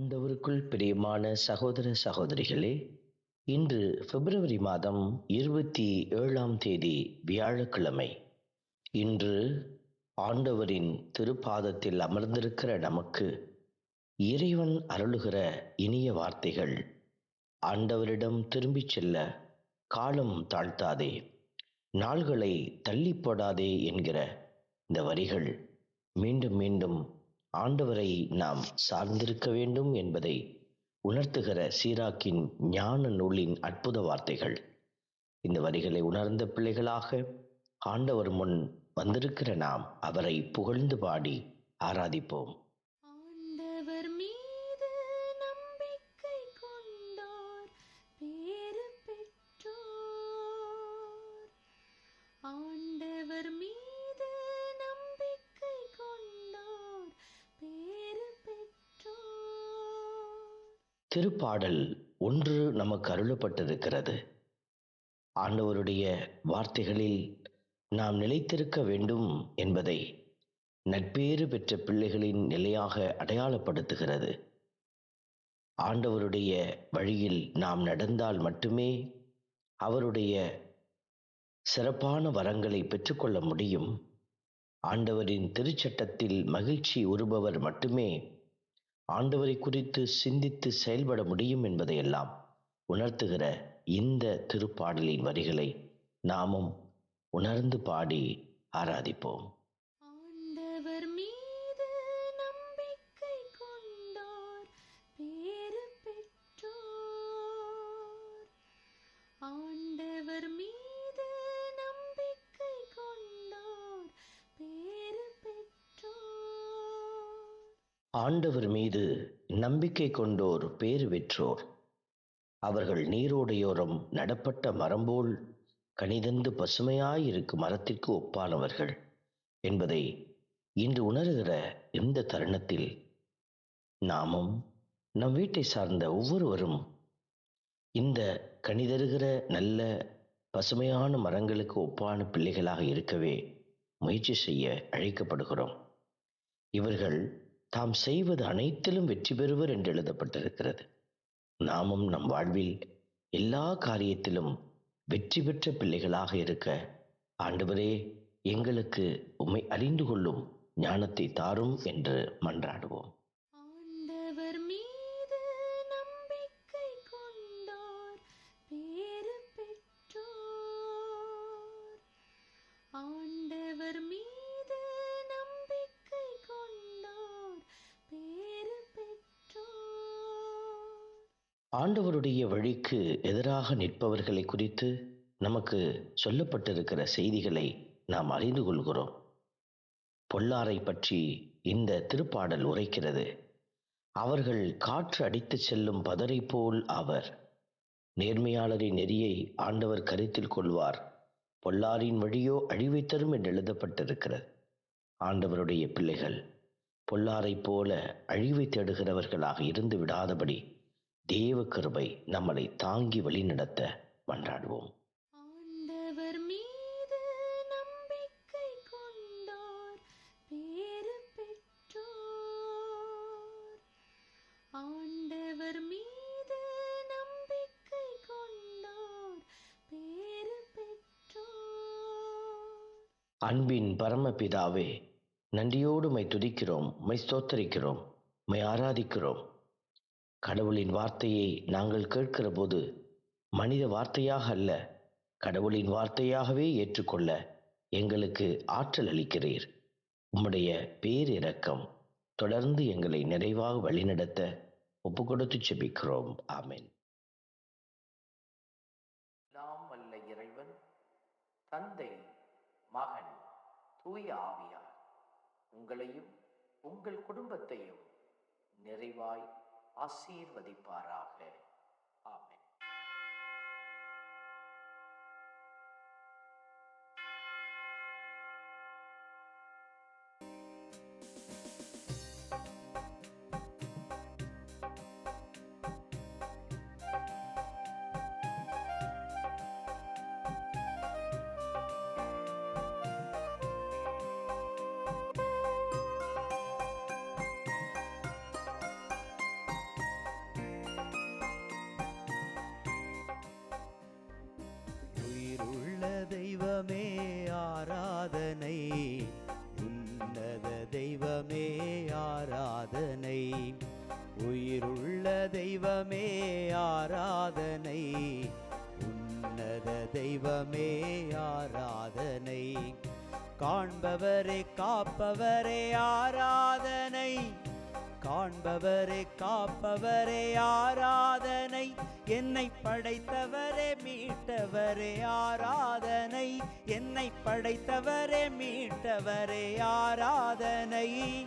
ஆண்டவருக்குள் பிரியமான சகோதர சகோதரிகளே இன்று பிப்ரவரி மாதம் இருபத்தி ஏழாம் தேதி வியாழக்கிழமை. இன்று ஆண்டவரின் திருப்பாதத்தில் அமர்ந்திருக்கிற நமக்கு இறைவன் அருளுகிற இனிய வார்த்தைகள். ஆண்டவரிடம் திரும்பிச் செல்ல காலம் தாழ்த்தாதே நாள்களை தள்ளி போடாதே என்கிற இந்த வரிகள் மீண்டும் மீண்டும் ஆண்டவரை நாம் சார்ந்திருக்க வேண்டும் என்பதை உணர்த்துகிற சீராக்கின் ஞான நூலின் அற்புத வார்த்தைகள். இந்த வரிகளை உணர்ந்த பிள்ளைகளாக ஆண்டவர் முன் வந்திருக்கிற நாம் அவரை புகழ்ந்து பாடி ஆராதிப்போம். திருப்பாடல் ஒன்று நமக்கு அருளப்பட்டிருக்கிறது. ஆண்டவருடைய வார்த்தைகளில் நாம் நிலைத்திருக்க வேண்டும் என்பதை நட்பேறு பெற்ற பிள்ளைகளின் நிலையாக அடையாளப்படுத்துகிறது. ஆண்டவருடைய வழியில் நாம் நடந்தால் மட்டுமே அவருடைய சிறப்பான வரங்களை பெற்றுக்கொள்ள முடியும். ஆண்டவரின் திருச்சட்டத்தில் மகிழ்ச்சி உறுபவர் மட்டுமே ஆண்டவரை குறித்து சிந்தித்து செயல்பட முடியும் என்பதையெல்லாம் உணர்த்துகிற இந்த திருப்பாடலின் வரிகளை நாமும் உணர்ந்து பாடி ஆராதிப்போம். ஆண்டவர் மீது நம்பிக்கை கொண்டோர் பேர் வெற்றோர் அவர்கள் நீரோடையோரம் நடப்பட்ட மரம்போல் கனிதந்து பசுமையாயிருக்கும் மரத்திற்கு ஒப்பானவர்கள் என்பதை இன்று உணர்கிற இந்த தருணத்தில் நாமும் நம் வீட்டை சார்ந்த ஒவ்வொருவரும் இந்த கனிதருகிற நல்ல பசுமையான மரங்களுக்கு ஒப்பான பிள்ளைகளாக இருக்கவே முயற்சி செய்ய அழைக்கப்படுகிறோம். இவர்கள் தாம் செய்வது அனைத்திலும் வெற்றி பெறுவர் என்று எழுதப்பட்டிருக்கிறது. நாமும் நம் வாழ்வில் எல்லா காரியத்திலும் வெற்றி பெற்ற பிள்ளைகளாக இருக்க ஆண்டவரே எங்களுக்கு உம்மை அறிந்து கொள்ளும் ஞானத்தை தாரும் என்று மன்றாடுவோம். ஆண்டவருடைய வழிக்கு எதிராக நிற்பவர்களை குறித்து நமக்கு சொல்லப்பட்டிருக்கிற செய்திகளை நாம் அறிந்து கொள்கிறோம். பொல்லாரை பற்றி இந்த திருப்பாடல் உரைக்கிறது. அவர்கள் காற்று அடித்துச் செல்லும் பதரை போல் அவர் நேர்மையாளரின் நெறியை ஆண்டவர் கருத்தில் கொள்வார். பொல்லாரின் வழியோ அழிவை தரும் என்று எழுதப்பட்டிருக்கிறது. ஆண்டவருடைய பிள்ளைகள் பொல்லாரைப் போல அழிவை தேடுகிறவர்களாக இருந்து விடாதபடி தேவ கிருபை நம்மளை தாங்கி வழிநடத்த மன்றாடுவோம். ஆண்டவர் மீது நம்பிக்கை கொண்டோர் பேறு பெற்றோர். ஆண்டவர் மீது நம்பிக்கை கொண்டோர் பேறு பெற்றோர். அன்பின் பரமபிதாவே நன்றியோடு மை துதிக்கிறோம் மை ஸ்தோத்தரிக்கிறோம் மை ஆராதிக்கிறோம். கடவுளின் வார்த்தையை நாங்கள் கேட்கிற போது மனித வார்த்தையாக அல்ல கடவுளின் வார்த்தையாகவே ஏற்றுக்கொள்ள எங்களுக்கு ஆற்றல் அளிக்கிறீர். உம்முடைய பேரிரக்கம் தொடர்ந்து எங்களை நிறைவாக வழிநடத்த ஒப்பு கொடுத்து செபிக்கிறோம். ஆமேன். நாம் அல்ல இறைவன் தந்தை மகன் தூய ஆவியார் உங்களையும் உங்கள் குடும்பத்தையும் நிறைவாய் ஆசீர்வதிப்பாராக. ஆராதனை. உன்னத தெய்வமே ஆராதனை. காண்பவரே காப்பவரே ஆராதனை. காண்பவரே காப்பவரே ஆராதனை. என்னை படைத்தவரே மீட்டவரே ஆராதனை. என்னை படைத்தவரே மீட்டவரே ஆராதனை.